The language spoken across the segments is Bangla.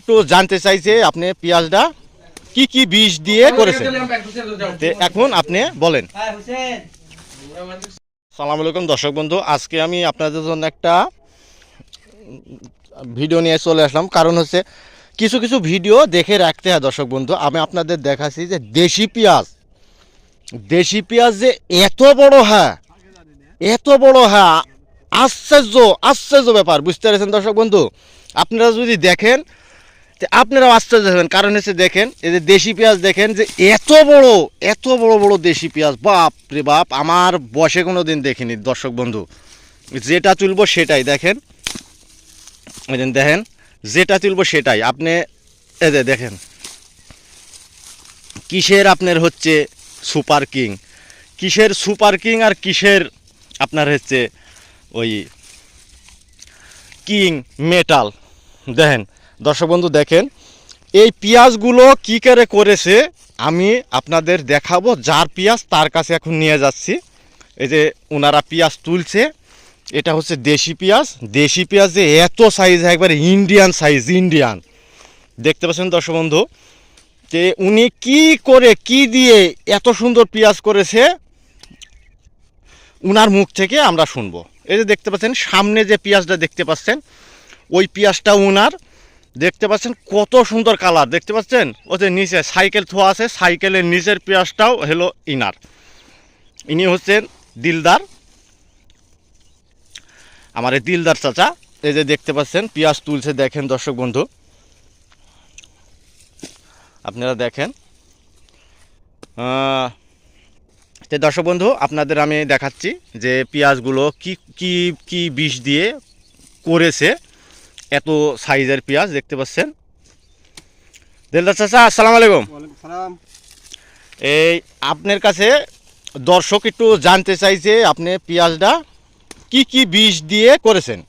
একটু জানতে চাইছে আপনি পেঁয়াজটা কি কি বিষ দিয়ে করেছেন? এখন আপনি বলেন। সালাম আলাইকুম দর্শক বন্ধু, আজকে আমি আপনাদের জন্য একটা ভিডিও নিয়ে চলে আসলাম। কারণ হচ্ছে কিছু কিছু ভিডিও দেখে রাখতে হয় দর্শক বন্ধু। আমি আপনাদের দেখাচ্ছি যে দেশি পেঁয়াজ। দেশি পেঁয়াজ যে এত বড় হ্যাঁ এত বড় হ্যাঁ আশ্চর্য আশ্চর্য ব্যাপার, বুঝতে পেরেছেন দর্শক বন্ধু? আপনারা যদি দেখেন আপনারাও আশ্চর্য হবেন। কারণ হচ্ছে দেখেন, এই যে দেশি পেঁয়াজ দেখেন যে এত বড় এত বড় বড় দেশি পেঁয়াজ, বাপ রে বাপ, আমার বসে কোনো দিন দেখিনি দর্শক বন্ধু। যেটা তুলবো সেটাই, দেখেন। দেখেন, যেটা তুলবো সেটাই। আপনি, এই যে দেখেন, কিসের আপনার হচ্ছে সুপার কিং? কিসের সুপার কিং আর কিসের আপনার হচ্ছে ওই কিং মেটাল? দেখেন দর্শক বন্ধু, দেখেন, এই পেঁয়াজগুলো কী করে করেছে, আমি আপনাদের দেখাবো, যার পেঁয়াজ তার কাছে এখন নিয়ে যাচ্ছি। এই যে ওনারা পেঁয়াজ তুলছে, এটা হচ্ছে দেশি পেঁয়াজ। দেশি পেঁয়াজ যে এত সাইজ একবারে ইন্ডিয়ান সাইজ ইন্ডিয়ান দেখতে পাচ্ছেন দর্শক বন্ধু, যে উনি কি করে, কি দিয়ে এত সুন্দর পেঁয়াজ করেছে, উনার মুখ থেকে আমরা শুনব। এই যে দেখতে পাচ্ছেন, সামনে যে পেঁয়াজটা দেখতে পাচ্ছেন, ওই পেঁয়াজটা উনার দেখতে পাচ্ছেন কত সুন্দর কালার, দেখতে পাচ্ছেন? ও যে নিচে সাইকেল থোয়া আছে, সাইকেলের নিচের পেঁয়াজটাও হলো ইনার। ইনি হচ্ছেন দিলদার। আমার এই দিলদার চাচা, এই যে দেখতে পাচ্ছেন, পেঁয়াজ তুলছে, দেখেন দর্শক বন্ধু। আপনারা দেখেন। তো দর্শক বন্ধু, আপনাদের আমি দেখাচ্ছি যে পেঁয়াজগুলো কি কি কি বিষ দিয়ে করেছে। এত সাইজের পেঁয়াজ দেখতে পাচ্ছেন। দিলদার চাচা আসসালামু আলাইকুম। সালাম। এই আপনার কাছে দর্শক একটু জানতে চাইছে আপনি পেঁয়াজটা কি কি বিষ দিয়ে করেছেন।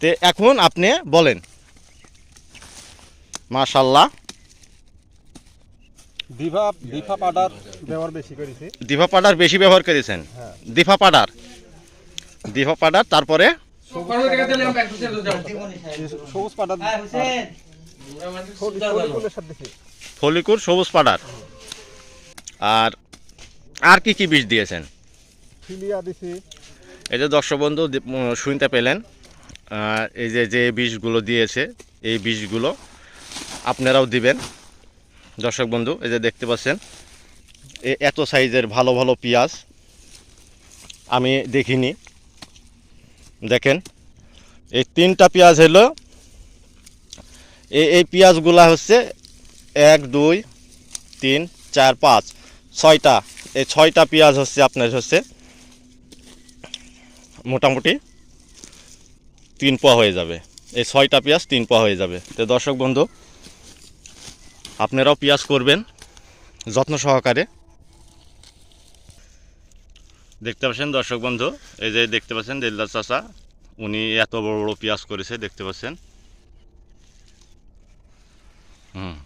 তে এখন আপনি বলেন। মাশাল্লাহ দিভা দিফা পাউডার ব্যবহার বেশি করেছি। পাউডার বেশি ব্যবহার করেছেন। হ্যাঁ। দিফা পাউডার। দিফা পাউডার তারপরে সবুজ পাউডার ফুলের সাথে দিছি ফলিকুর সবুজ পাউডার আর আর কি কি বিষ দিয়েছেন? এই যে দর্শক বন্ধু শুনতে পেলেন। এই যে যে বিষগুলো দিয়েছে এই বিষগুলো আপনারাও দিবেন। দর্শক বন্ধু এই যে দেখতে পাচ্ছেন এ এত সাইজের ভালো ভালো পেঁয়াজ আমি দেখিনি। দেখেন, এই তিনটা পেঁয়াজ হলো এই এই পেঁয়াজগুলা হচ্ছে এক, দুই, তিন, চার, পাঁচ, ছয়টা। এই ছয়টা পেঁয়াজ হচ্ছে আপনার হচ্ছে মোটামুটি তিন পোয়া হয়ে যাবে। এই ছয়টা পেঁয়াজ তিন পোয়া হয়ে যাবে। তো দর্শক বন্ধু, আপনারাও পেঁয়াজ করবেন, যত্ন সহকারে। দেখতে পাচ্ছেন দর্শক বন্ধু, এই যে দেখতে পাচ্ছেন দিলদার চাষা উনি এত বড় বড় পেঁয়াজ করেছে, দেখতে পাচ্ছেন। হুম।